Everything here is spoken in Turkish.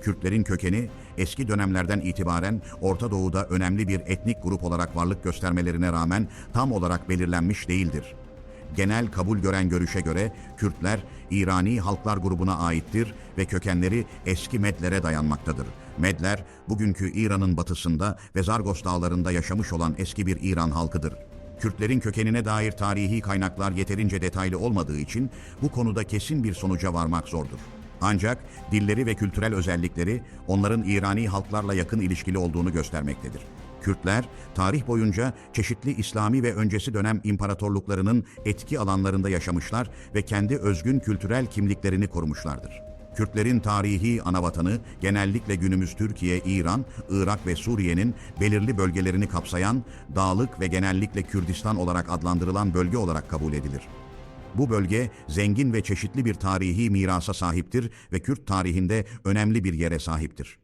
Kürtlerin kökeni eski dönemlerden itibaren Orta Doğu'da önemli bir etnik grup olarak varlık göstermelerine rağmen tam olarak belirlenmiş değildir. Genel kabul gören görüşe göre Kürtler İrani halklar grubuna aittir ve kökenleri eski Medlere dayanmaktadır. Medler, bugünkü İran'ın batısında ve Zargos dağlarında yaşamış olan eski bir İran halkıdır. Kürtlerin kökenine dair tarihi kaynaklar yeterince detaylı olmadığı için bu konuda kesin bir sonuca varmak zordur. Ancak dilleri ve kültürel özellikleri onların İrani halklarla yakın ilişkili olduğunu göstermektedir. Kürtler, tarih boyunca çeşitli İslami ve öncesi dönem imparatorluklarının etki alanlarında yaşamışlar ve kendi özgün kültürel kimliklerini korumuşlardır. Kürtlerin tarihi anavatanı genellikle günümüz Türkiye, İran, Irak ve Suriye'nin belirli bölgelerini kapsayan dağlık ve genellikle Kürdistan olarak adlandırılan bölge olarak kabul edilir. Bu bölge zengin ve çeşitli bir tarihi mirasa sahiptir ve Kürt tarihinde önemli bir yere sahiptir.